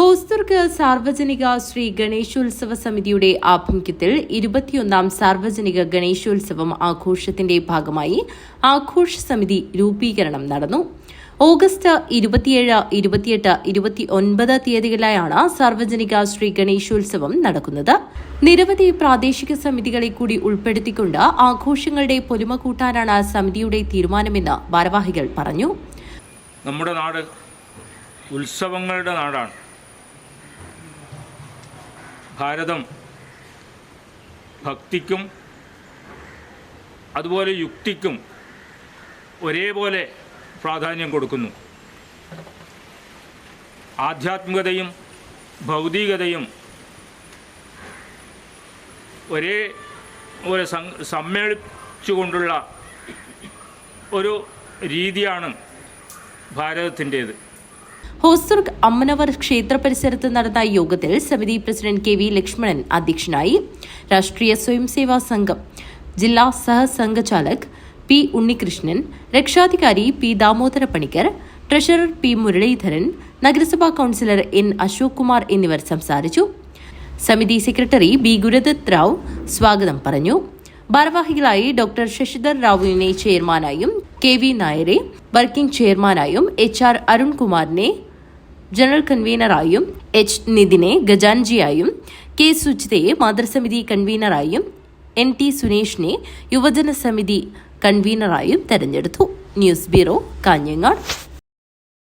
ഹോസ്ദുർഗ് സാർവജനിക ശ്രീ ഗണേശോത്സവ സമിതിയുടെ ആഭിമുഖ്യത്തിൽ ഇരുപത്തിയൊന്നാം സാർവജനിക ഗണേശോത്സവം ആഘോഷത്തിന്റെ ഭാഗമായി ആഘോഷ സമിതി രൂപീകരണം നടന്നു. ഓഗസ്റ്റ് ഇരുപത്തിയേഴ് ഇരുപത്തിയെട്ട് ഇരുപത്തി ഒൻപത് തീയതികളിലായാണ് സാർവജനിക ശ്രീ ഗണേശോത്സവം നടക്കുന്നത്. നിരവധി പ്രാദേശിക സമിതികളെ കൂടി ഉൾപ്പെടുത്തിക്കൊണ്ട് ആഘോഷങ്ങളുടെ പൊലിമ കൂട്ടാനാണ് സമിതിയുടെ തീരുമാനമെന്ന് ഭാരവാഹികൾ പറഞ്ഞു. നമ്മുടെ നാട് ഉത്സവങ്ങളുടെ നാടാണ്. ഭാരതം ഭക്തിക്കും അതുപോലെ യുക്തിക്കും ഒരേപോലെ പ്രാധാന്യം കൊടുക്കുന്നു. ആധ്യാത്മികതയും ഭൗതികതയും ഒരേ സം- സമ്മേളിച്ചുകൊണ്ടുള്ള ഒരു രീതിയാണ് ഭാരതത്തിന്റേത്. ഹോസ്ദുർഗ് അമ്മനവർ ക്ഷേത്ര പരിസരത്ത് നടന്ന യോഗത്തിൽ സമിതി പ്രസിഡന്റ് കെ വി ലക്ഷ്മണൻ അധ്യക്ഷനായി രാഷ്ട്രീയ സ്വയം സേവാ സംഘം ജില്ലാ സഹസംഘചാലക് പി ഉണ്ണികൃഷ്ണൻ രക്ഷാധികാരി P Damodara Panicker treasurer P Muraleedharan നഗരസഭാ കൌൺസിലർ എൻ അശോക് കുമാർ എന്നിവർ സംസാരിച്ചു. സമിതി സെക്രട്ടറി ബി ഗുരുദത്ത് റാവു സ്വാഗതം പറഞ്ഞു. ഭാരവാഹികളായി ഡോക്ടർ ശശിധർ റാവുവിനെ ചെയർമാനായും കെ വി നായരെ വർക്കിംഗ് ചെയർമാനായും എച്ച് ആർ അരുൺകുമാറിനെ ജനറൽ കൺവീനറായും എച്ച് നിതിനെ ഗജാൻജിയായും കെ സുജിതയെ മാതൃസമിതി കൺവീനറായും എൻ ടി സുനേഷിനെ യുവജന സമിതി കൺവീനറായും തെരഞ്ഞെടുത്തു. News bureau Kanhangad.